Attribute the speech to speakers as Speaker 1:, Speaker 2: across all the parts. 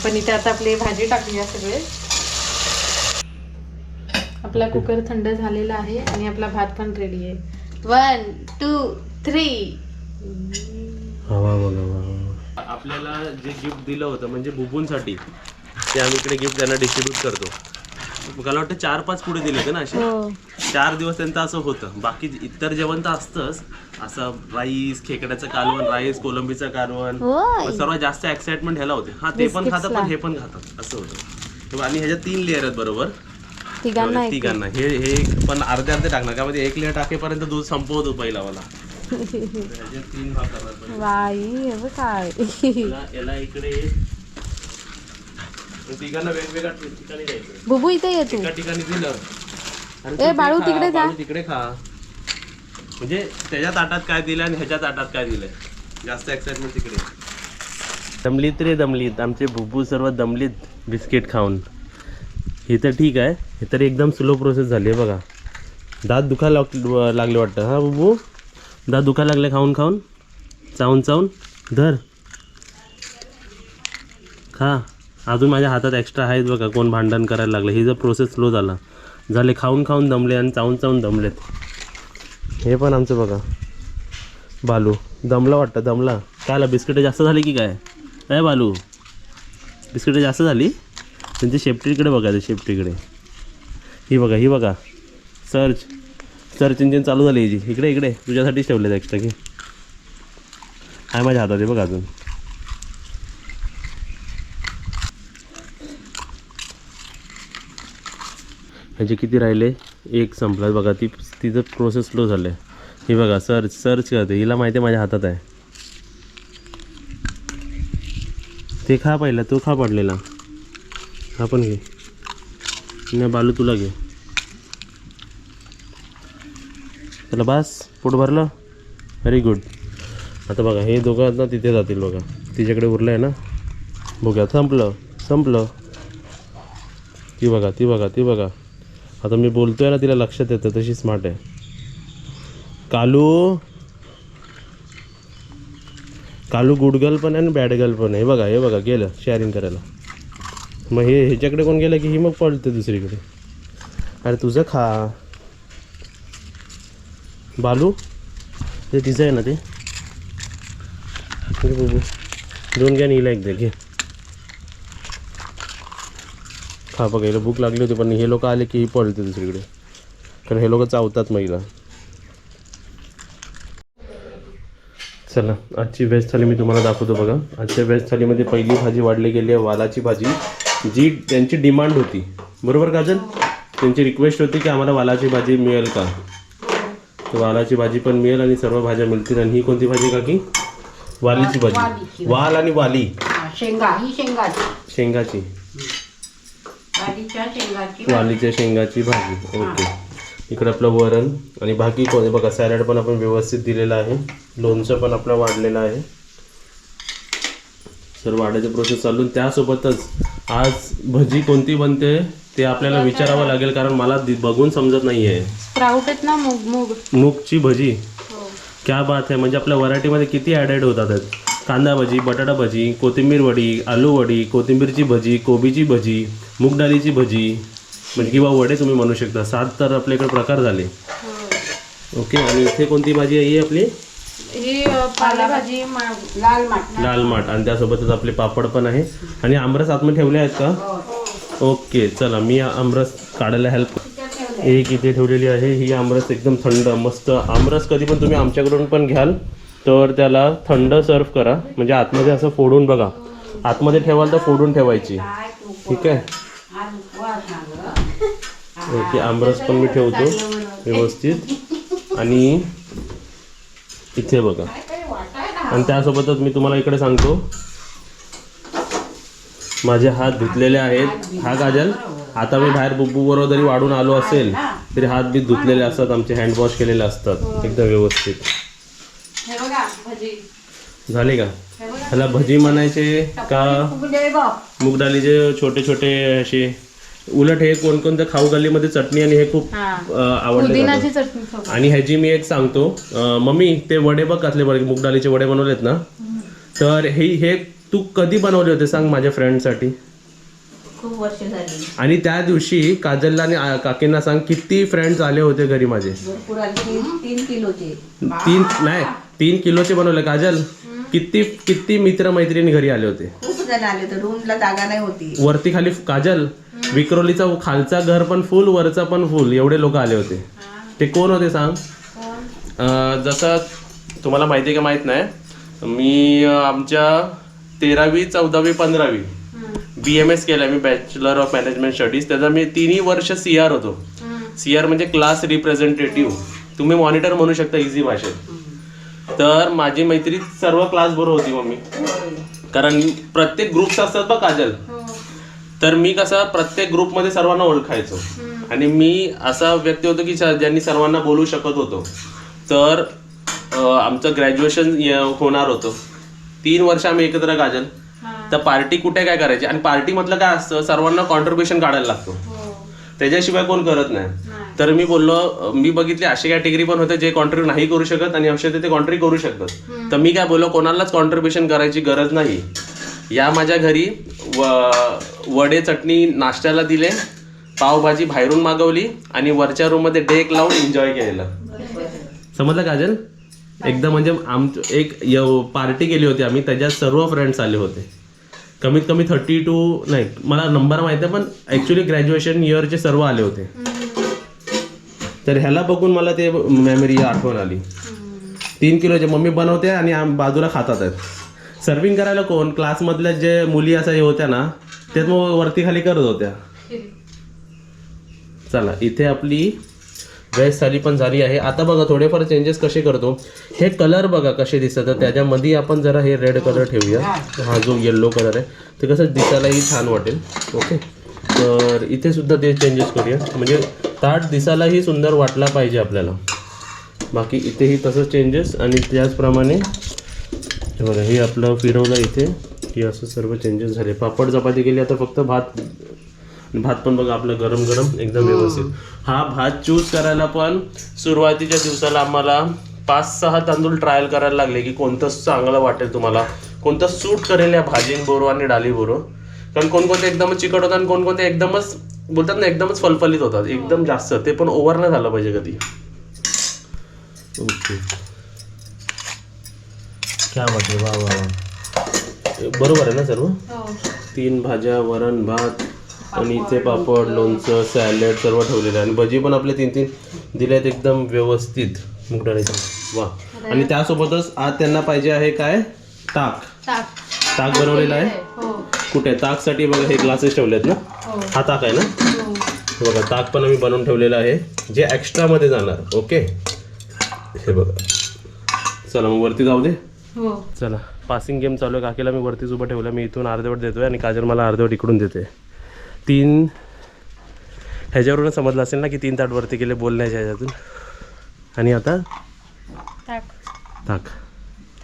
Speaker 1: आपण इथे आता आपली भाजी टाकूया सगळे. आपला कुकर थंड झालेला आहे आणि आपला भात पण रेडी आहे. वन टू थ्री
Speaker 2: आपल्याला जे गिफ्ट दिलं होतं म्हणजे बुबूंसाठी ते आम्ही इकडे गिफ्ट त्यांना डिस्ट्रीब्यूट करतो. मला वाटतं चार पाच पुढे दिले होते ना असे.
Speaker 1: हो.
Speaker 2: चार दिवस त्यांचं असं होतं. बाकी इतर जेवण तर असतंच. असं राईस खेकड्याचं कालवण राईस कोलंबीचं कालवण. सर्वात जास्त एक्साइटमेंट ह्याला होते. हा ते पण खातात पण हे पण खातात. असं होतं. आणि ह्याच्यात तीन लेअर आहेत बरोबर.
Speaker 1: तिघांना
Speaker 2: हे हे पण अर्धे अर्धे टाकणार. का म्हणजे एक लेअर टाकेपर्यंत दूध संपवतो पहिला मला. तीन भाग करणार. याला इकडे तिघांना वेगवेगळ्या ठिकाणी द्यायचं
Speaker 1: बुबू इथे ये तू.
Speaker 2: एका ठिकाणी दिलं. आणि
Speaker 1: ए,
Speaker 2: तू
Speaker 1: बाळू
Speaker 2: खा,
Speaker 1: तिकडे जा.
Speaker 2: बाळू तिकडे खा. म्हणजे त्याच्या ताटात काय दिलं आणि ह्याच्या ताटात काय दिलंय? जास्त एक्साइटमेंट तिकडे दमलीत रे दमलीत. आमचे बुबू सर्व दमलीत बिस्किट खाऊन. हे तर ठीक आहे. हे तर एकदम स्लो प्रोसेस झाली आहे बघा. दात दुखायला लाग- लागले वाटतं. हा बुबू? दात दुखायला लागले खाऊन खाऊन? चावून चावून धर. खा. अजून माझ्या हातात एक्स्ट्रा आहेत बघा कोण भांडण करायला लागलं. हे जर प्रोसेस स्लो झाला झाले खाऊन खाऊन दमले आणि चावून चावून दमलेत. हे पण आमचं बघा. बालू दमला वाटतं दमला. काय आला बिस्किटं जास्त झाली की काय? काय बालू. बिस्किटं जास्त झाली? त्यांची शेपटीकडे बघा ते शेपटीकडे ही बघा ही बघा. सर्च सर्च इंजिन चालू झाली हिची. इकडे इकडे. तुझ्यासाठीच ठेवले एक्स्ट्रा की. आहे माझ्या हातात आहे बघा अजून. ह्याचे किती राहिले? एक संपला. बघा ती तिचं प्रोसेस स्लो झालं आहे हे बघा सर्च सर्च करते. हिला माहिती आहे माझ्या हातात आहे. ते खा पहिला. तो खा पडलेला. हा पण घे. नाही बालू तुला घे. चला बस. पोट भरलं? व्हेरी गुड आता बघा हे दोघं आता तिथे जातील बघा. तिच्याकडे उरलं आहे ना? बघा संपलं. संपलं. ती बघा ती बघा ती बघा. आता मी बोलतोय ना तिला लक्षात येतं तशी स्मार्ट आहे. कालू. कालू गुड गर्ल पण आहे आणि बॅड गर्ल पण आहे. बघा हे बघा गेलं शेअरिंग करायला. मग हे ह्याच्याकडे कोण गेलं की ही मग पळते दुसरीकडे. अरे तुझं खा. बालू ते तिचं आहे ना ते. बघू. दोन घ्या नीला एक दे घे. खा बघा हिला भूक लागली होती पण हे लोक आले की ही पळते दुसरीकडे. कारण हे लोक चावतात महिला. चला आजची व्हेज थाली मी तुम्हाला दाखवतो बघा. आजच्या व्हेज थालीमध्ये पहिली भाजी वाढली गेली आहे वालाची भाजी जी त्यांची डिमांड होती. बरोबर काजल? त्यांची रिक्वेस्ट होती की आम्हाला वालाची भाजी मिळेल का? तर वालाची भाजी पण मिळेल आणि सर्व भाज्या मिळतील. आणि ही कोणती भाजी काकी? वालीची भाजी. वाल आणि वाली.
Speaker 3: हा, शेंगा. ही शेंगाची.
Speaker 2: शेंगाची.
Speaker 3: वालीच्या शेंगाची भाजी.
Speaker 2: वालीच्या शेंगाची भाजी. ओके. इकडे आपलं वरण आणि बाकी कोण बघा सॅलड पण आपण व्यवस्थित दिलेलं आहे. लोणचं पण आपलं वाढलेलं आहे. सर वाढायचं प्रोसेस चालू. त्यासोबतच आज भजी कोणती बनते ते आपल्याला विचारावं लागेल कारण मला बघून समजत नाही आहे
Speaker 1: स्प्राउट आहेत ना मूग मूग.
Speaker 2: मूगची भजी. क्या बात आहे म्हणजे आपल्या व्हरायटीमध्ये किती ॲडेड होतात. कांदा भजी बटाटा भजी कोथिंबीर वडी आलू वडी कोथिंबीरची भजी कोबीची भजी मूग डाळीची भजी म्हणजे किंवा वडे तुम्ही म्हणू शकता. सात तर आपल्याकडे प्रकार झाले. ओके आणि इथे कोणती भाजी आहे ही आपली?
Speaker 1: ही पालेभाजी
Speaker 3: लाल माठ
Speaker 2: लाल माठ. आणि त्यासोबतच आपले पापड पण आहे. आणि आमरस आतमध्ये ठेवले आहेत का? ओके चला मी हा आमरस काढायला हेल्प एक इथे ठेवलेली आहे. ही आमरस एकदम थंड मस्त. आमरस कधी पण तुम्ही आमच्याकडून पण घ्याल तर त्याला थंड सर्व करा. म्हणजे आतमध्ये असं फोडून बघा. आतमध्ये ठेवाल तर फोडून ठेवायची. ठीक आहे. ओके आमरस पण मी ठेवतो व्यवस्थित. आणि इथे बघा. आणि त्यासोबतच मी तुम्हाला इकडे सांगतो. माझे हात धुतलेले आहेत. हा काजल आता मी बाहेर बुब्बू बरोबर जरी वाढून आलो असेल तरी हात बी धुतलेले असतात आमचे हँड वॉश केलेले असतात. एकदम व्यवस्थित.
Speaker 1: हे बघा भजी.
Speaker 2: झाले का? ह्याला भजी म्हणायचे का? मूग डाळीचे छोटे छोटे असे. उलट हे कोणकोणत्या खाऊ गल्लीमध्ये चटणी आणि हे खूप आवडले
Speaker 1: सोबत
Speaker 2: आणि ह्याची मी एक सांगतो. मम्मी ते वडे बघ कसले बघ मूग डाळीचे वडे बनवलेत ना? तर हे हे तू कधी बनवले होते सांग माझ्या फ्रेंडसाठी?
Speaker 3: खूप वर्ष झाली.
Speaker 2: आणि त्या दिवशी काजलला आणि काकींना सांग किती फ्रेंड्स आले होते घरी माझे?
Speaker 3: तीन किलोचे.
Speaker 2: तीन नाही तीन किलोचे बनवले. काजल? किती किती मित्र मैत्रिणी घरी आले होते?
Speaker 3: खूप जण आले होते. रूमला जागा नाही होती.
Speaker 2: वरती खाली काजल विक्रोलीचा खालचा घर पण फुल वरचा पण फुल. एवढे लोक आले होते. ते कोण होते सांग? अं, जसं तुम्हाला माहिती आहे का माहीत नाही मी अं, आमच्या तेरावी चौदावी पंधरावी बी एम एस केलं मी बॅचलर ऑफ मॅनेजमेंट स्टडीज त्याचा मी तिन्ही वर्ष सी आर होतो. सी आर म्हणजे क्लास रिप्रेझेंटेटिव्ह तुम्ही मॉनिटर म्हणू शकता इझी भाषेत. तर माझी मैत्री सर्व क्लास बरोबर होती मम्मी. कारण प्रत्येक ग्रुप्स असतात बघ काजल. तर मी कसं प्रत्येक ग्रुपमध्ये सर्वांना ओळखायचो. आणि मी असा व्यक्ती होतो की ज्यांनी सर्वांना बोलू शकत होतो. तर आमचं ग्रॅज्युएशन होणार होतं. तीन वर्ष आम्ही एकत्र काजल. तर पार्टी कुठे काय करायची? आणि पार्टी मधलं काय असतं? सर्वांना कॉन्ट्रीब्युशन काढायला लागतो. त्याच्याशिवाय कोण करत नाही. तर मी बोललो मी बघितले असे कॅटेगरी पण होते जे कॉन्ट्रीब्यूट नाही करू शकत आणि असे ते कॉन्ट्री करू शकतात. तर मी काय बोललो कोणालाच कॉन्ट्रीब्युशन करायची गरज नाही. या माझ्या घरी व वडे चटणी नाश्त्याला दिले पावभाजी बाहेरून मागवली आणि वरच्या रूममध्ये डेक लावून एन्जॉय केलेलं. समजलं काजल एकदा म्हणजे आम एक पार्टी केली होती आम्ही त्याच्यात सर्व फ्रेंड्स आले होते. कमीत कमी थर्टी टू नाही मला नंबर माहिती आहे पण ॲक्च्युली ग्रॅज्युएशन इयरचे सर्व आले होते. तर ह्याला बघून मला ते मेमरी आठवण आली. तीन किलोचे मम्मी बनवते आणि आम बाजूला खातात आहेत. सर्विंग करायला कोण? क्लासमधल्या जे मुली असा हे होत्या ना तेच मग वरती खाली करत होत्या. चला इथे आपली वेज थाली पण झाली आहे. आता बघा थोडेफार चेंजेस कसे करतो. हे कलर बघा कसे दिसतात. तर त्याच्यामध्ये आपण जरा हे रेड कलर ठेवूया. हा जो येल्लो कलर आहे ते कसं दिसायलाही छान वाटेल. ओके तर इथे सुद्धा ते चेंजेस करूया. म्हणजे ताट दिसायलाही सुंदर वाटला पाहिजे आपल्याला. बाकी इथेही तसंच चेंजेस आणि त्याचप्रमाणे बघा हे आपलं फिरवलं इथे. हे असं सर्व चेंजेस झाले. पापड चपाती केली आता फक्त भात भात पण बघा आपलं गरम गरम एकदम व्यवस्थित. हा भात चूज करायला पण सुरुवातीच्या दिवसाला आम्हाला पाच सहा तांदूळ ट्रायल करायला लागले की कोणतं चांगलं वाटेल तुम्हाला. कोणतं सूट करेल या भाजींबरोबर आणि डाळीबरोबर कारण कोणकोणते एकदमच चिकट होतात आणि कोणकोणते एकदमच बोलतात ना एकदमच फलफलीत होतात. एकदम जास्त. ते पण ओव्हर नाही झालं पाहिजे कधी. ओके. क्या वाटते वा वा वा. बरोबर आहे ना सर्व? तीन भाज्या वरण भात आणि इथे पापड लोणचं सॅलड सर्व ठेवलेलं आहे. आणि भजी पण आपले तीन तीन दिले आहेत एकदम व्यवस्थित. मुगडाळीचं वा. आणि त्यासोबतच आज त्यांना पाहिजे आहे काय? ताक.
Speaker 1: ताक.
Speaker 2: बनवलेलं आहे?
Speaker 1: हो.
Speaker 2: कुठे? ताकसाठी बघा हे ग्लासेस ठेवले आहेत ना?
Speaker 1: हो.
Speaker 2: हा ताक आहे ना?
Speaker 1: हो.
Speaker 2: बघा ताक पण आम्ही बनवून ठेवलेलं आहे. जे एक्स्ट्रामध्ये जाणार ओके? हे बघा. चला मग वरती जाऊ दे. चला. पासिंग गेम चालू आहे. काकीला मी वरतीच उभं ठेवलं. मी इथून अर्धवट देतोय आणि काजल मला अर्धवट इकडून देते. तीन ह्याच्यावरूनच समजलं असेल ना की तीन ताट वरती गेले बोलण्याच्या ह्याच्यातून. आणि आता?
Speaker 1: ताक.
Speaker 2: ताक.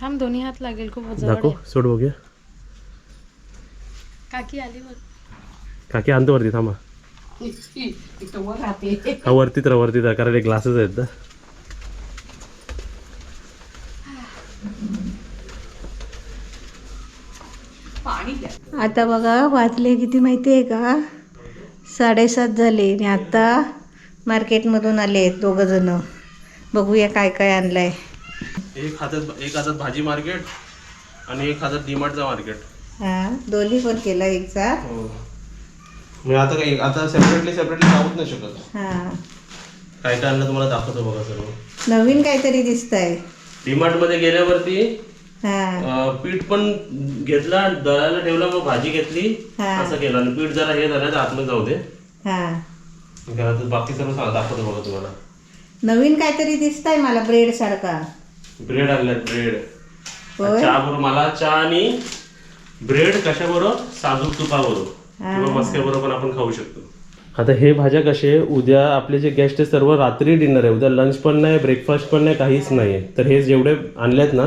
Speaker 1: थांब दोन्ही हात लागेल खूप जवळ
Speaker 2: दाखव
Speaker 1: आहे.
Speaker 2: सोड बघूया.
Speaker 1: काकी आली बघ.
Speaker 2: काकी आणतो वरती थांबा.
Speaker 3: इथं वर राहते.
Speaker 2: हा वरतीच राहा वरतीच राहा कारण हे ग्लासेस आहेत ना.
Speaker 4: आता बघा वाजले किती माहिती आहे का? साडेसात झाले आणि आता मार्केटमधून आले दोघं जण बघूया काय काय आणलंय.
Speaker 2: एक हातात एक हातात भाजी मार्केट आणि एक हातात डीमार्टचा मार्केट.
Speaker 4: हा दोन्ही पण केला एकचा.
Speaker 2: हो. मी आता काही आता सेपरेटली सेपरेटली जाऊच नाही शकत.
Speaker 4: हा.
Speaker 2: काय काय आणलं तुम्हाला दाखवतो बघा सर्व.
Speaker 4: नवीन काहीतरी दिसतंय.
Speaker 2: डीमार्टमध्ये गेल्यावरती अं, पीठ पण घेतला दळायला ठेवला मग भाजी घेतली
Speaker 4: हा.
Speaker 2: असं केलं. आणि पीठ जरा हे झालं तर आतमध्ये जाऊ दे.
Speaker 4: हा.
Speaker 2: घरात बाकी सर्व सांग दाखवतो बघा तुम्हाला.
Speaker 4: नवीन काहीतरी दिसतंय मला ब्रेड सारखा.
Speaker 2: ब्रेड आणल्यात ब्रेड.
Speaker 4: होय?
Speaker 2: चहा बरोबर मला चहा आणि ब्रेड कशाबरोबर? साजूक तुपाबरोबर. किंवा मस्क्याबरोबर पण आपण खाऊ शकतो. आता हे भाज्या कसे उद्या आपले जे गेस्ट आहे सर्व रात्री डिनर आहे. उद्या लंच पण नाही ब्रेकफास्ट पण नाही काहीच नाही तर हे जेवढे आणलेत ना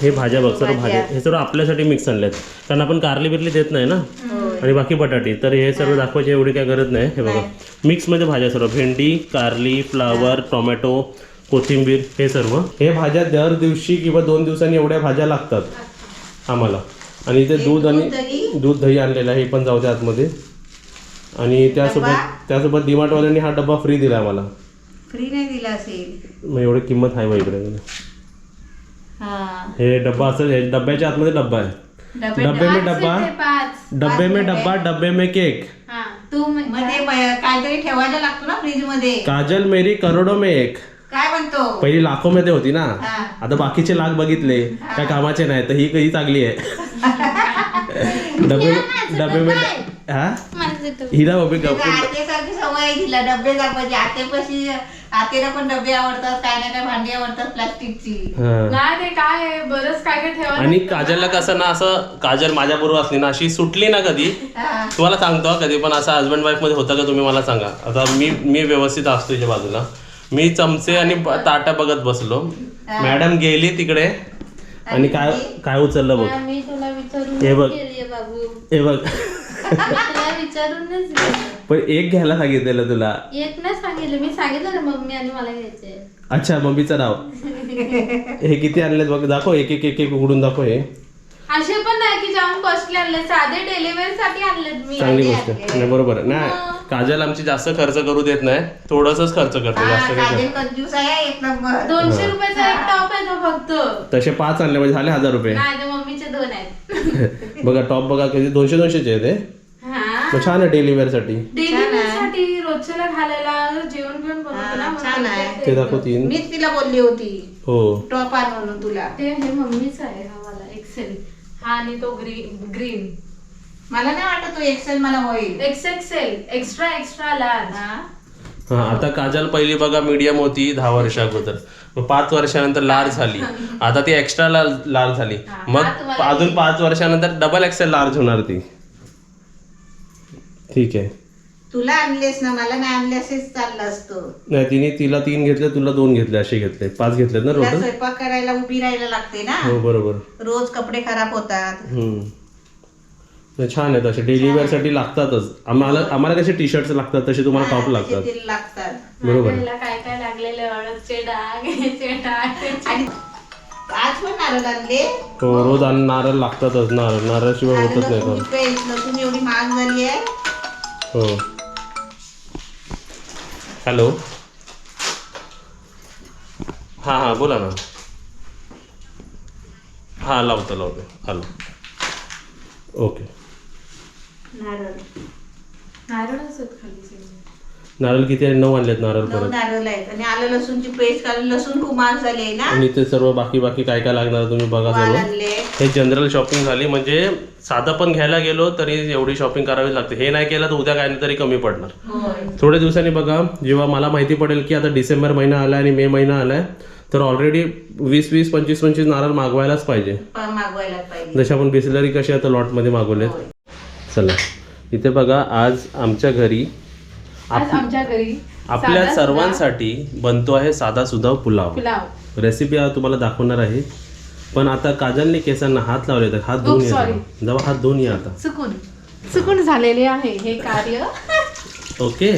Speaker 2: हे भाज्या बघ सर्व भाज्या. हे सर्व आपल्यासाठी मिक्स आणलेत. कारण आपण कारली बिरली देत नाही ना? आणि बाकी बटाटे. तर हे सर्व दाखवायची एवढी काय गरज नाही. हे बघा. मिक्समध्ये भाज्या सर्व. भेंडी कारली फ्लावर टोमॅटो कोथिंबीर हे सर्व. हे भाज्या दर दिवशी किंवा दोन दिवसांनी एवढ्या भाज्या लागतात आम्हाला. आणि इथे दूध आणि
Speaker 3: दूध, दही.
Speaker 2: आणलेलं आहे. हे पण जाऊ दे आतमध्ये. आणि त्यासोबत
Speaker 3: डबा.
Speaker 2: त्यासोबत डीमार्टवाल्यांनी हा डब्बा फ्री दिला आम्हाला.
Speaker 3: फ्री नाही दिला असेल.
Speaker 2: मग एवढी किंमत आहे मग इकडे.
Speaker 3: हा.
Speaker 2: डब्बा असेल हे डब्याच्या आतमध्ये डब्बा आहे.
Speaker 3: डबे
Speaker 2: डब्बे में डब्बा डब्बे में डब्बा डब्बे में केक.
Speaker 1: हा
Speaker 3: मध्ये काहीतरी ठेवायला लागतो ना फ्रीजमध्ये
Speaker 2: काजल मेरी करोडो में एक.
Speaker 3: काय म्हणतो?
Speaker 2: पहिली लाखो मध्ये होती ना.
Speaker 3: हा.
Speaker 2: आता बाकीचे लाख बघितले. काय कामाचे नाही तर ही कधी चांगली आहे. डबे डबे में हा?
Speaker 1: इथं.
Speaker 2: हिरा बाबी गप्पू
Speaker 3: आतेसारखी सवय तिला डबे दाबायचे आतेपाशी आतेला पण डबे आवडतात काय ना काय भांडी आवडतात प्लास्टिकची.
Speaker 2: हा.
Speaker 1: नाही ते काय आहे, बरंच काय काय ठेवा
Speaker 2: आणि काजलला कसं ना असं काजल माझ्या बरोबर असली ना अशी सुटली ना कधी
Speaker 3: हा.
Speaker 2: तुम्हाला सांगतो हा, कधी पण असं हस्बंड वाईफमध्ये होतं का तुम्ही मला सांगा. आता मी मी व्यवस्थित असतो तुझ्या बाजूला. मी चमचे आणि ब- ताटा बघत बसलो. मॅडम गेली तिकडे. आणि काय काय उचललं बघ.
Speaker 1: मी तुला विचारून
Speaker 2: हे बघ.
Speaker 1: केलीये बाबू.
Speaker 2: हे बघ.
Speaker 1: तुला विचारूनच.
Speaker 2: पण एक घ्यायला सांगितलेलं तुला.
Speaker 1: एक नाही सांगितलं. मी सांगितलं ना मम्मी आणि मला घ्यायचे.
Speaker 2: अच्छा मम्मीचं नाव. हे किती आणलेत बघ दाखव एक एक एक एक उघडून दाखव हे.
Speaker 1: असे पण नाही की जाऊन कॉस्टली आणले साधे डिलिव्हरी साठी आणलेत मी.
Speaker 2: चांगली गोष्ट आहे. नाही बरोबर आहे. नाही काजल आमची जास्त खर्च करू देत नाही. थोडंसच खर्च करते
Speaker 3: हा,
Speaker 2: जास्त काही
Speaker 3: काजल कंजूस आहे एक नंबर.
Speaker 1: दोनशे रुपयाचा एक टॉप आहे तो फक्त.
Speaker 2: तसे पाच आणले म्हणजे झाले हजार रुपये.
Speaker 1: नाही ते मम्मीचे दोन आहेत.
Speaker 2: बघा टॉप बघा किती दोनशे दोनशेचे आहे ते
Speaker 1: हा.
Speaker 2: मग छान आहे डेली वेअरसाठी
Speaker 1: डिलिव्हरी साठी रोजच्याला घालायला जेवण बिवण बनवतो ना
Speaker 3: हा, छान
Speaker 1: म्हणून.
Speaker 2: ते
Speaker 3: मीच तिला बोलली होती.
Speaker 2: हो.
Speaker 3: टॉप आण म्हणून तुला.
Speaker 1: ते हे मम्मीच आहे हा वाला एक्सेल हा आणि तो ग्रीन ग्रीन.
Speaker 3: मला नाही वाटत तो एक्सेल मला होईल.
Speaker 1: X XL extra extra large
Speaker 3: हा?
Speaker 2: हा आता काजल पहिली बघा मीडियम होती दहा वर्षा अगोदर. मग पाच वर्षानंतर लार्ज झाली. आता ती एक्स्ट्रा लार्ज झाली. मग अजून पाच वर्षानंतर डबल एक्सेल लार्ज होणार ती. ठीक आहे.
Speaker 3: तुला आणलेस ना मला नाही आणले असेच चाललं असतं.
Speaker 2: नाही तिने तिला तीन घेतले तुला दोन घेतले असे घेतले. पाच घेतलेत ना
Speaker 3: तुला
Speaker 2: टोटल
Speaker 3: स्वयंपाक करायला उभी राहायला लागते ना?
Speaker 2: हो बरोबर.
Speaker 3: रोज कपडे खराब होतात.
Speaker 2: हम्म. नाही, छान आहेत असे. डेली वेअरसाठी लागतातच. आम्हाला आम्हाला कसे टी शर्ट लागतात तसे तुम्हाला टॉप लागतात.
Speaker 3: ते लागतात.
Speaker 2: बरोबर. आहे.
Speaker 1: काय काय लागलेले अळदचे डाग ह्याचे डाग
Speaker 3: आणि आज पण नारळ आणले?
Speaker 2: हो रोज आणि नारळ लागतातच. नारळ नारळाशिवाय होतच नाही
Speaker 3: लसूण एवढी महाग झाली आहे.
Speaker 2: हो. हॅलो. हां हां बोला ना. हां लावतो लावतो. हॅलो. ओके.
Speaker 3: नारळ.
Speaker 1: नारळ असत खाली.
Speaker 2: नारळ किती आहे? नऊ आणलेत नारळ
Speaker 3: नऊ
Speaker 2: परत.
Speaker 3: नारळ आहेत. आणि आलं लसूणची पेस्ट कारण लसूण खूप महाग झाली आहे ना?
Speaker 2: आणि ते सर्व बाकी बाकी काय काय लागणार तुम्ही बघा
Speaker 3: वाल
Speaker 2: सर्व.
Speaker 3: आणले
Speaker 2: हे जनरल शॉपिंग झाली म्हणजे साधं पण घ्यायला गेलो तरी एवढी शॉपिंग करावी लागते. हे नाही केलं तर उद्या काय नाही तरी कमी पडणार.
Speaker 3: होय.
Speaker 2: थोड्या दिवसांनी बघा जेव्हा मला माहिती पडेल की आता डिसेंबर महिना आलाय आणि मे महिना आलाय तर ऑलरेडी वीस वीस पंचवीस पंचवीस नारळ मागवायलाच पाहिजे.
Speaker 3: प- मागवायला पाहिजे.
Speaker 2: जसे आपण बिस्लरी कशी आता लॉटमध्ये मागवलेत.
Speaker 3: होय.
Speaker 2: चला. इथे बघा आज आमच्या घरी
Speaker 1: आज आमच्या घरी
Speaker 2: आपल्या
Speaker 1: साधा
Speaker 2: सर्वांसाठी बनतो आहे साधा सुधा पुलाव.
Speaker 1: पुलाव.
Speaker 2: रेसिपी आज तुम्हाला दाखवणार आहे. पण आता काजलने केसांना हात लावले तर हात धुवून
Speaker 1: Oops,
Speaker 2: या
Speaker 1: sorry.
Speaker 2: जरा. जावा हात धुवून या आता.
Speaker 1: चुकून. चुकून झालेले आहे हे कार्य.
Speaker 2: ओके.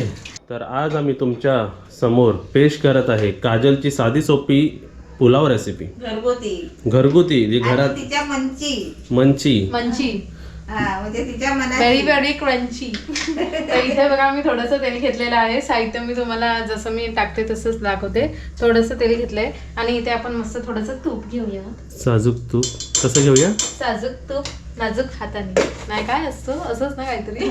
Speaker 2: तर आज आम्ही तुमच्यासमोर पेश करत आहे काजलची साधी सोपी पुलाव रेसिपी
Speaker 3: घरगुती.
Speaker 2: घरगुती जी घरात
Speaker 3: तिच्या मनची
Speaker 2: मंची.
Speaker 1: मंची.
Speaker 3: हा म्हणजे तिच्या
Speaker 1: व्हेरी
Speaker 3: मनात
Speaker 1: व्हेरी क्रंची तर इथे बघा मी थोडंसं तेल घेतलेलं आहे. साहित्य मी तुम्हाला जसं मी टाकते तसंच दाखवते. थोडंसं तेल घेतलंय. आणि इथे आपण मस्त थोडंसं तूप घेऊया.
Speaker 2: साजूक तूप. कसं घेऊया?
Speaker 1: साजूक तूप नाजूक हाताने. नाही काय असतं? असंच ना काहीतरी?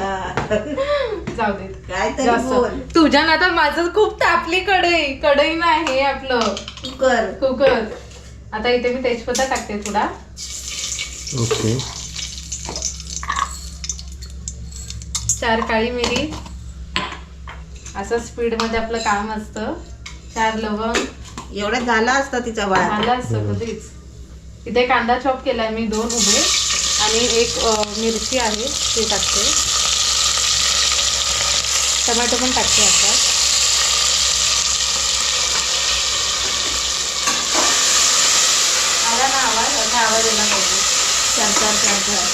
Speaker 1: जाऊ देत
Speaker 3: काय बोल.
Speaker 1: जास्त तुझ्या ना आता माझं खूप तापली कढई. कढई नाही आपलं.
Speaker 3: कुकर.
Speaker 1: कुकर. आता इथे मी तेजपत्ता टाकते थोडा.
Speaker 2: ओके.
Speaker 1: चार काळी मिरी. असं स्पीडमध्ये आपलं काम असतं. चार लवंग.
Speaker 3: एवढं झाला असता तिचा वाद
Speaker 1: झालं असतं कधीच. इथे कांदा चॉप केलाय मी दोन उभे. आणि एक मिरची आहे ते टाकते. टमॅटो पण टाकते आता आला ना आवाज असा आवाज यायला पाहिजे चार चार चार चार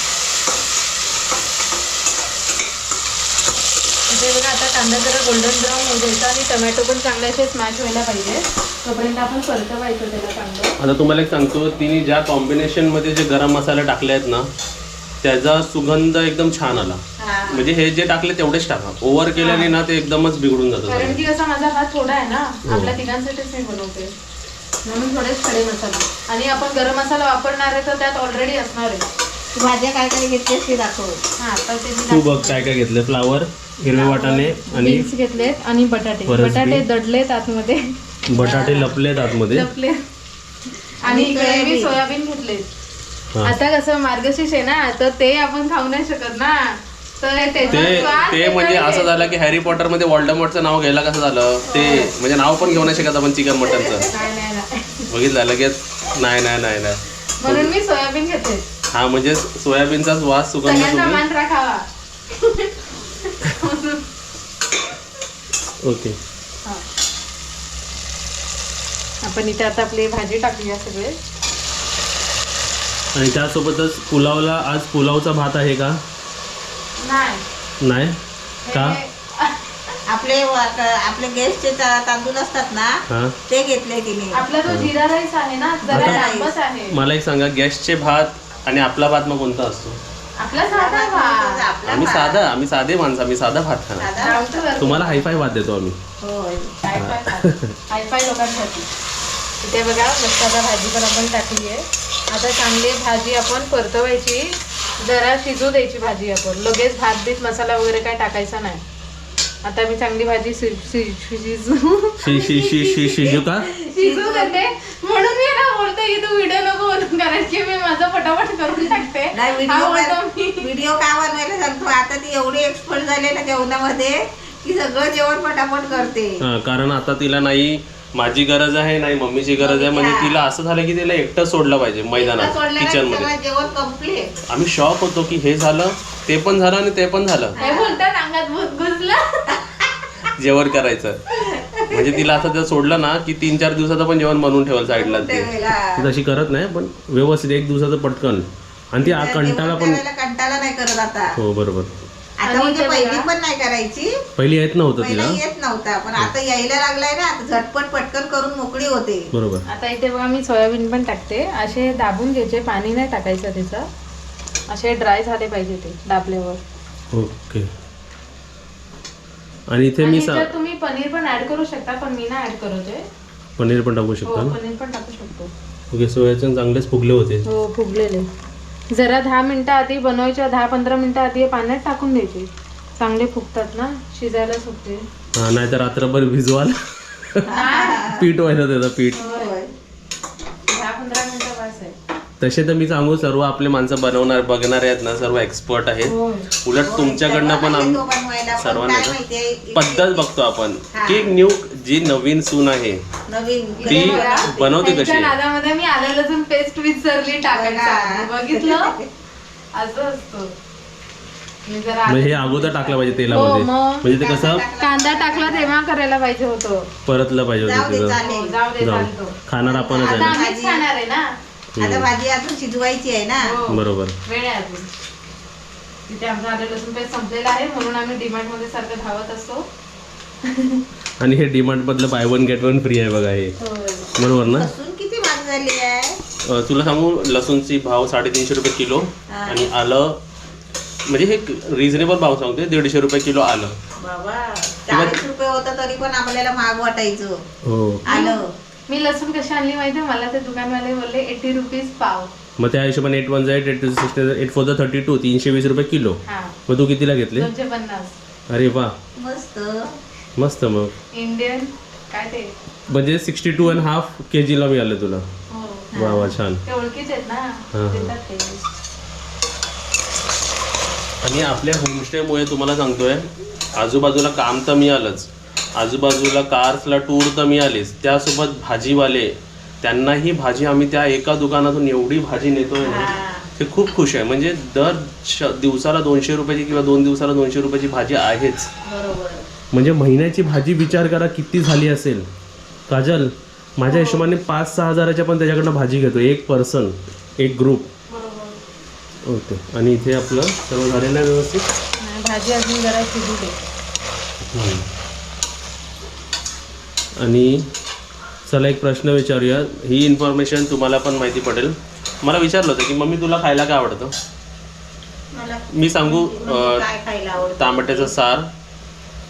Speaker 1: इथे बघा आता कांदा जरा गोल्डन ब्राऊन होऊ द्यायचा आणि टमॅटो पण चांगले असे स्मॅश व्हायला पाहिजे. तोपर्यंत आपण परतवायचं त्याला चांगलं.
Speaker 2: आता तुम्हाला एक सांगतो तिने ज्या कॉम्बिनेशनमध्ये जे गरम मसाले टाकले आहेत ना त्याचा सुगंध एकदम छान आला. म्हणजे हे जे टाकले तेवढेच टाका. ओव्हर केल्याने ना ते एकदमच बिघडून जातं
Speaker 1: कारण. की कसा माझा भात थोडा आहे ना
Speaker 2: हो.
Speaker 1: आपल्या तिघांसाठीच मी बनवते. म्हणून थोडेच खडे मसाले. आणि आपण गरम मसाला वापरणार आहे तर त्यात ऑलरेडी असणार आहे.
Speaker 3: तू भाज्या काय काय घेतलीस ते दाखव.
Speaker 1: हा आता ते
Speaker 2: तू बघ काय काय घेतलं फ्लावर हिरवे वाटाणे आणि
Speaker 1: बीन्स घेतलेत आणि बटाटे. बटाटे दडलेत आतमध्ये.
Speaker 2: बटाटे लपलेत आतमध्ये.
Speaker 1: लपले. आणि इकडे मी
Speaker 3: सोयाबीन.
Speaker 1: सोयाबीन घेतले
Speaker 2: हा.
Speaker 1: आता कसं मार्गशीर्ष आहे ना तर ते आपण खाऊ नाही शकत ना. तर त्याचा
Speaker 2: ते
Speaker 1: स्वाद
Speaker 2: ते म्हणजे
Speaker 1: वेगळा
Speaker 2: असं
Speaker 1: आहे.
Speaker 2: झालं की हॅरी पॉटरमध्ये वॉल्डमॉटचं नाव घ्यायला कसं झालं? ते म्हणजे नाव पण घेऊ नाही शकत आपण चिकन मटनचं
Speaker 1: नाही नाही नाही.
Speaker 2: बघितलं लगेच नाही नाही नाही नाही.
Speaker 1: म्हणून मी सोयाबीन घेते
Speaker 2: हा म्हणजे सोयाबीनचा वास सुगंध
Speaker 1: सगळ्यांचा
Speaker 2: तुम्ही
Speaker 1: मान राखावा.
Speaker 2: ओके.
Speaker 1: हा. आपण इथे आता आपली भाजी टाकूया सगळे.
Speaker 2: आणि त्यासोबतच पुलावला आज पुलावचा भात आहे का?
Speaker 1: नाही.
Speaker 2: नाही? का?
Speaker 3: आपले वा- आपले गेस्टचे तांदूळ असतात ना
Speaker 2: हा.
Speaker 3: ते घेतले तिने.
Speaker 1: आपला तो जिरा राईस आहे ना जरा
Speaker 2: आता-
Speaker 1: लांबच आहे.
Speaker 2: मला एक सांगा गॅसचे भात आणि आपला भात मग कोणता असतो?
Speaker 1: आपला साधा भात.
Speaker 3: आपला
Speaker 2: आम्ही. साधा आम्ही साधे माणसं आम्ही साधा भात खाणार. तुम्हाला हायफाय भात देतो आम्ही.
Speaker 3: होय.
Speaker 1: हायफाय लोकांसाठी. इथे बघा मस्त आता भाजी पण आपण टाकली आहे. आता चांगली भाजी आपण परतवायची. जरा शिजू द्यायची भाजी आपण. लगेच भात बीत मसाला वगैरे काय टाकायचा नाही. आता मी चांगली भाजी शि- शि- शिजू.
Speaker 2: शी शी शी शी शिजू का?
Speaker 1: शिजू देते. म्हणून मी ना बोलते की तू व्हिडिओ नको बनवू कारण की मी माझं फटाफट करून टाकते.
Speaker 3: नाही
Speaker 1: हा
Speaker 3: व्हिडिओ
Speaker 1: बोलतो मी.
Speaker 3: व्हिडिओ का बनवायला सांगतो? आता ती एवढी एक्सपर्ट झाली ना जेवणामध्ये की सगळं जेवण पटापट करते.
Speaker 2: हा, कारण आता तिला नाही माझी गरज आहे नाही मम्मीची गरज आहे म्हणजे तिला असं झालं की तिला एकटं सोडलं पाहिजे मैदानात किचनमध्ये.
Speaker 3: सगळं जेवण कंप्लीट
Speaker 2: आम्ही शॉक होतो की हे झालं ते पण झालं आणि ते पण झालं.
Speaker 1: काय बोलतात अंगात भूत घुसलं.
Speaker 2: जेवण करायचं. म्हणजे तिला असं जर सोडलं ना की तीन चार दिवसाचं पण जेवण बनवून ठेवाल साईडला ते. ती तशी करत नाही पण व्यवस्थित एक दिवसाचं पटकन. आणि ती आ- कंटाळा पण
Speaker 3: कंटाळा नाही करत आता.
Speaker 2: हो बरोबर.
Speaker 3: आता म्हणजे
Speaker 1: ते
Speaker 3: पहिली. पण नाही करायची.
Speaker 2: पहिली येत नव्हतं
Speaker 3: पहिला
Speaker 2: तिला.
Speaker 3: येत नव्हता पण आता यायला लागलाय ना आता झटपट पटकन करून मोकळी होते.
Speaker 2: बरोबर.
Speaker 1: आता इथे बघा मी सोयाबीन पण टाकते. असे दाबून घ्यायचे पाणी नाही टाकायचं त्याचं. असे ड्राय झाले पाहिजे ते दाबल्यावर.
Speaker 2: ओके. आणि इथे मी सा
Speaker 1: याच्यात तुम्ही पनीर पण ऍड करू शकता पण मी ना ऍड करतोय
Speaker 2: पनीर पण टाकू
Speaker 1: हो
Speaker 2: शकता ना?
Speaker 1: पनीर पण टाकू शकतो.
Speaker 2: ओके सोयाचे चांगलेच फुगले होते.
Speaker 1: हो फुगलेले. जरा दहा मिनिटं आधी बनवायच्या दहा पंधरा मिनिटं आधी हे पाण्यात टाकून द्यायचे. चांगले फुगतात ना शिजायला सुटते
Speaker 2: हा नाही तर रात्रभर भिजवाल. पीठ व्हायचं त्याचं पीठ
Speaker 1: दहा पंधरा मिनिटं बस आहे
Speaker 2: तसे तर मी सांगू सर्व आपले माणसं बनवणार बघणारे आहेत ना सर्व एक्सपर्ट आहेत.
Speaker 1: होय
Speaker 2: उलट तुमच्याकडनं पण आम-
Speaker 3: तो बनवायला पण
Speaker 2: सर्वांना पद्धत बघतो आपण. की न्यू जी नवीन सून आहे
Speaker 3: नवीन
Speaker 2: ती बनवते कशी?
Speaker 1: मी आलं लसूण पेस्ट विसरली टाकायचं
Speaker 3: बघा.
Speaker 1: बघितलं? असं असतं.
Speaker 2: म्हणजे हे अगोदर टाकलं पाहिजे तेलामध्ये.
Speaker 1: हो.
Speaker 2: म्हणजे ते कसं?
Speaker 1: कांदा टाकला. तेव्हा करायला पाहिजे होतं.
Speaker 2: परतलं पाहिजे
Speaker 3: जाऊ
Speaker 2: होतं
Speaker 1: हो,
Speaker 2: खाणार आपणच आहे ना?
Speaker 3: आता भाजी अजून शिजवायची आहे ना.
Speaker 1: हो.
Speaker 2: बरोबर.
Speaker 1: वेळ आहे अजून. तिथे आमचा आलं लसूण पेस्ट संपलेला आहे म्हणून आम्ही डिमार्टमध्ये सारखं धावत असतो.
Speaker 2: आणि हे डिमांड मधलं buy one get one free आहे बघा हे. बरोबर ना?
Speaker 3: लसूण किती महाग झाली आहे?
Speaker 2: अ, तुला सांगू लसूणची भाव साडेतीनशे रुपये किलो
Speaker 3: हा.
Speaker 2: आणि आलं म्हणजे हे रिझनेबल भाव सांगते दीडशे रुपये किलो आलं.
Speaker 3: बाबा चाळीस रुपये होतं तरी पण आपल्याला महाग वाटायचं.
Speaker 2: हो.
Speaker 3: आलं.
Speaker 1: मी लसूण कशी आणली माहिती मला ते दुकानवाले बोलले एटी रुपीज पाव.
Speaker 2: मग त्या हिशोबाने eight one eight eight two six eight four the thirty two तीनशे वीस रुपये किलो.
Speaker 1: हा.
Speaker 2: मग तू कितीला घेतले?
Speaker 1: दोनशे पन्नास.
Speaker 2: अरे वा.
Speaker 3: मस्त.
Speaker 2: मस्त मग.
Speaker 1: इंडियन काय ते?
Speaker 2: म्हणजे sixty two and half K जीला मिळालं तुला.
Speaker 1: हो.
Speaker 2: वा वा छान.
Speaker 1: ते ओळखीच आहेत ना?
Speaker 2: हा.
Speaker 1: देतात ते.
Speaker 2: आणि आपल्या होमस्टेमुळे तुम्हाला सांगतोय आजूबाजूला काम तर मिळालंच. आजूबाजूला कार्सला टूर तर मिळालीच त्यासोबत भाजीवाले त्यांनाही भाजी आम्ही त्या एका दुकानातून एवढी भाजी नेतोय ना ते खूप खुश आहे. म्हणजे दर श दिवसाला दोनशे रुपयाची किंवा दोन दिवसाला दोनशे रुपयाची भाजी आहेच.
Speaker 3: बरोबर.
Speaker 2: म्हणजे महिन्याची भाजी विचार करा किती झाली असेल. काजल माझ्या हिशोबाने पाच सहा हजाराच्या पण त्याच्याकडनं भाजी घेतो. एक पर्सन एक ग्रुप
Speaker 1: बरोबर.
Speaker 2: ओके. आणि इथे आपलं सर्व झालेलं आहे व्यवस्थित?
Speaker 1: भाजी अजून जरा शिजू दे.
Speaker 2: आणि चला एक प्रश्न विचारूया. ही इन्फॉर्मेशन तुम्हाला पण माहिती पडेल. मला विचारलं होतं की मम्मी तुला खायला काय आवडतं? मी सांगू टमाट्याचं सार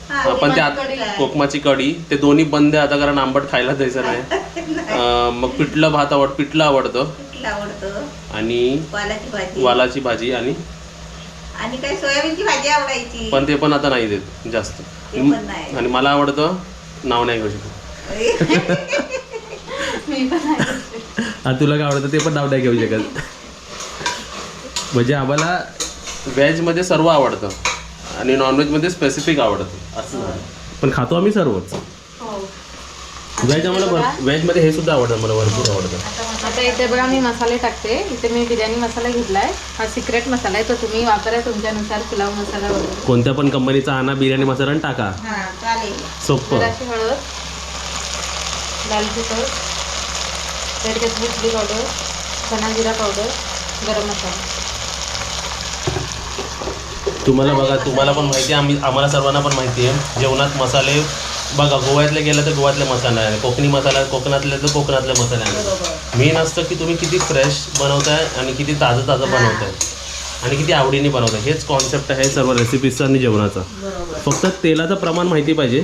Speaker 3: हा,
Speaker 2: आपण ते
Speaker 3: कोकमाची कढी
Speaker 2: ते दोन्ही बंद आता कारण आंबट खायला द्यायचं नाही. मग पिठलं भात आवड पिठलं आवडतं. आणि
Speaker 3: वालाची भाजी.
Speaker 2: वालाची भाजी आणि
Speaker 3: आणि काय सोयाबीनची भाजी आवडायची.
Speaker 2: पण ते पण आता नाही देत जास्त.
Speaker 3: पण.
Speaker 2: आणि मला आवडतं नाव नाही घेऊ शकत. आणि तुला काय आवडतं ते पण नाव नाही घेऊ शकत म्हणजे आम्हाला व्हेजमध्ये सर्व आवडतं आणि नॉनव्हेजमध्ये स्पेसिफिक आवडतं असं झालं. पण खातो आम्ही सर्वच
Speaker 1: हो.
Speaker 2: व्हेज आम्हाला भर व्हेजमध्ये हे सुद्धा आवडतं मला भरपूर आवडतं
Speaker 1: इथे बघा मी मसाले टाकते. इथे मी बिर्याणी मसाला घेतलाय. हा सिक्रेट मसाला आहे तो तुम्ही वापरा तुमच्यानुसार पुलाव मसाला वगैरे.
Speaker 2: कोणत्या पण कंपनीचा आणा बिर्याणी मसाला आणि टाका.
Speaker 3: हा चालेल.
Speaker 2: सोपं
Speaker 1: जराशी हळद लाल तिखट चिली पावडर धना जिरा पावडर गरम मसाला.
Speaker 2: तुम्हाला बघा तुम्हाला पण माहिती आहे आम्ही आम्हाला सर्वांना पण माहिती आहे. जेवणात मसाले बघा गोव्यातले गेलं तर गोव्यातले मसाले आहे कोकणी मसाला कोकणातले तर कोकणातले मसाले आहे मेन असतं की तुम्ही किती फ्रेश बनवताय आणि किती ताजं ताजं बनवताय. आणि किती आवडीने बनवताय. हेच कॉन्सेप्ट आहे सर्व रेसिपीचा आणि जेवणाचा. फक्त तेलाचं प्रमाण माहिती पाहिजे.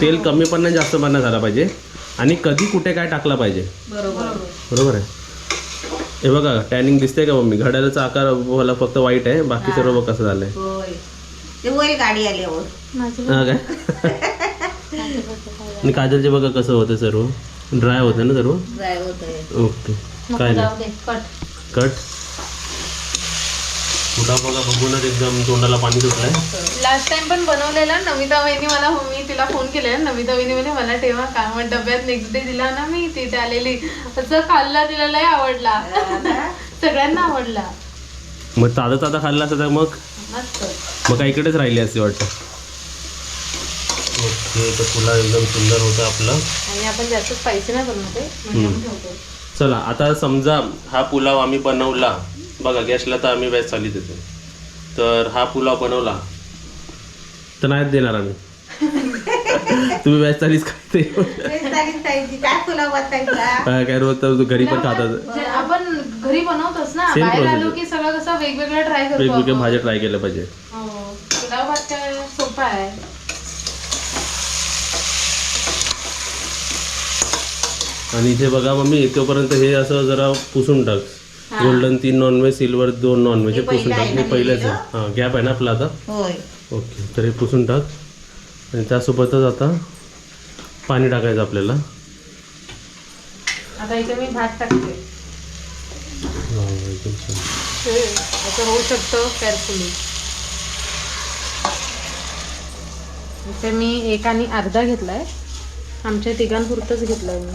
Speaker 2: तेल कमी पण नाही जास्त पण नाही झाला पाहिजे. आणि कधी कुठे काय टाकला पाहिजे.
Speaker 3: बरोबर.
Speaker 2: बरोबर आहे. हे बघा टॅनिंग दिसते का मम्मी? घड्याळाचा आकार मला फक्त वाईट आहे. बाकी सर्व कसं झालंय.
Speaker 3: होय. ते होईल गाडी आल्यावर
Speaker 1: माझी
Speaker 2: हा काय? आणि काजलचे बघा कसं होतं सर्व. ड्राय होतं ना सर्व
Speaker 3: ड्राय होत
Speaker 2: ओके काय नाही.
Speaker 1: कट
Speaker 2: कट पुढा बघा बघूनच एकदम तोंडाला पाणी सुटलंय.
Speaker 1: लास्ट टाइम पण बनवलेला नमिता वहिनी मला मी तिला फोन केलेला. नमिता वहिनी म्हणे मला ठेवा का? मग डब्यात नेक्स्ट डे दिला ना मी तिथे आलेली. असं खाल्ला तिला लय आवडला. सगळ्यांना आवडला.
Speaker 2: मग ताजा ताजा खाल्ला असता तर मग?
Speaker 1: मस्त.
Speaker 2: मग काय इकडेच राहिली असते वाटतं? ओके तर पुलाव एकदम सुंदर होतं आपलं.
Speaker 1: आणि आपण जास्त स्पायसी नाही बनवते म्हणजे
Speaker 2: चला आता समजा हा पुलाव आम्ही बनवला. बघा गॅसला तर आम्ही व्याज चाली देतो तर हा पुलाव बनवला. तर नाहीच देणार आम्ही. तुम्ही व्याज चालीच खाते
Speaker 3: काय
Speaker 2: रोज तर घरी पण खातात
Speaker 1: जे आपण घरी बनवतोच ना
Speaker 2: Same
Speaker 1: बाहेर
Speaker 2: process.
Speaker 1: आलो की सगळं कसं वेगवेगळं ट्राय करतो
Speaker 2: वेगवेगळ्या. भाज्या ट्राय केल्या पाहिजे
Speaker 1: हो पुलाव भात काय सोपा आहे.
Speaker 2: आणि इथे बघा मम्मी इथेपर्यंत हे असं जरा पुसून टाक. गोल्डन तीन नॉनव्हेज सिल्वर दोन नॉनव्हेज हे पुसून टाक. हे पहिलेच आहे. हां गॅप आहे ना आपला आता? ओके तर हे पुसून टाक. आणि त्यासोबतच आता पाणी टाकायचं आपल्याला.
Speaker 1: आता इथे मी भात टाकते.
Speaker 2: एकदम छान.
Speaker 1: असं होऊ शकतं केअरफुली इथे मी एक आणि अर्धा घेतलाय. आमच्या तिघांपुरतच घेतलाय मी.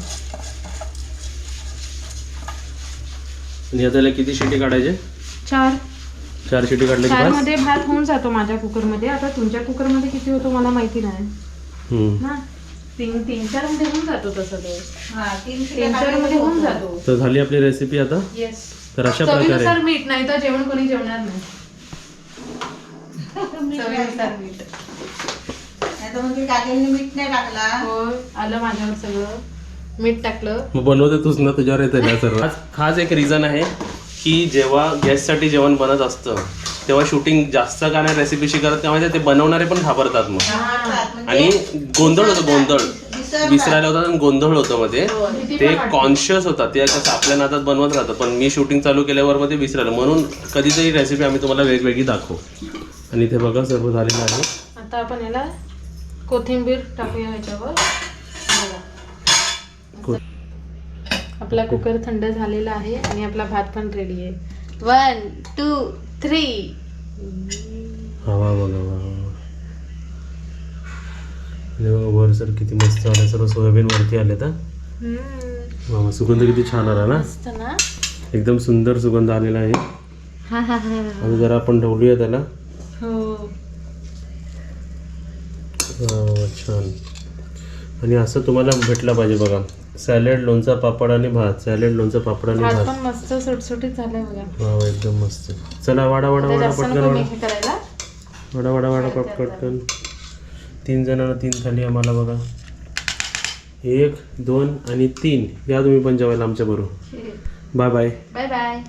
Speaker 2: आणि आता याला किती शिटी काढायचे?
Speaker 1: चार.
Speaker 2: चार शिटी काढले की
Speaker 1: चार
Speaker 2: बस?
Speaker 1: मध्ये भात होऊन जातो माझ्या कुकरमध्ये. आता तुमच्या कुकरमध्ये किती होतो मला माहिती नाही.
Speaker 2: हम्म.
Speaker 1: ना? तीन तीन चारमध्ये होऊन जातो तसं ते.
Speaker 3: हा तीन
Speaker 1: तीन चारमध्ये होऊन जातो.
Speaker 2: तर झाली आपली रेसिपी आता?
Speaker 1: येस
Speaker 2: तर अशा प्रकारे.
Speaker 1: मीठ नाही तर जेवण कोणी जेवणार नाही. चवीनुसार मीठ.
Speaker 3: नाही तर मग ती काजलने मीठ नाही टाकला.
Speaker 1: हो आलं माझ्यावर सगळं. मीठ टाकलं.
Speaker 2: मग बनवते तूच ना तुझ्यावर येते ना सर्व खास खास एक रिझन आहे की जेव्हा गॅससाठी जेवण बनत असतं तेव्हा शूटिंग जास्त का नाही रेसिपीशी करत तेव्हा ते बनवणारे पण घाबरतात मग.
Speaker 3: घाबरतात. म्हणजे
Speaker 2: आणि गोंधळ होतो गोंधळ.
Speaker 3: विसरतात.
Speaker 2: विसरायला होतात आणि गोंधळ होतं मध्ये ते.
Speaker 1: वाटते.
Speaker 2: कॉन्शियस होतात. ते कसं आपल्या नादात बनवत राहतं पण मी शूटिंग चालू केल्यावर मध्ये विसरायला. म्हणून कधीतरी रेसिपी आम्ही तुम्हाला वेगवेगळी दाखवू. आणि इथे बघा सर्व झालेलं आहे.
Speaker 1: आता आपण याला कोथिंबीर टाकूया ह्याच्यावर आपला कुकर थंड झालेला आहे आणि आपला भात पण रेडी आहे. वन टू थ्री
Speaker 2: हवा बघा वर सर किती मस्त आलं सर्व सोयाबीन वरती आले तर सुगंध किती छान आला ना.
Speaker 1: मस्त ना.
Speaker 2: एकदम सुंदर सुगंध आलेला आहे.
Speaker 1: हा हा हा
Speaker 2: आता जरा आपण ढवलूया त्याला.
Speaker 1: हो.
Speaker 2: छान. आणि असं तुम्हाला भेटलं पाहिजे बघा. सॅलेड लोणचा पापड आणि भात. सॅलेड लोणचा पापड आणि
Speaker 1: भात. पण मस्त सुटसुटीत झालाय बघा.
Speaker 2: वा वा, एकदम मस्त. चला वाडा वाडा वाडा पटकन वाडा.
Speaker 1: हे करायला.
Speaker 2: वाडा वाडा वाडा पट पटकन. तीन जणांना तीन खाली आम्हाला बघा. एक दोन आणि तीन. या तुम्ही पण जेवायला आमच्या बरोबर बाय बाय
Speaker 1: बाय बाय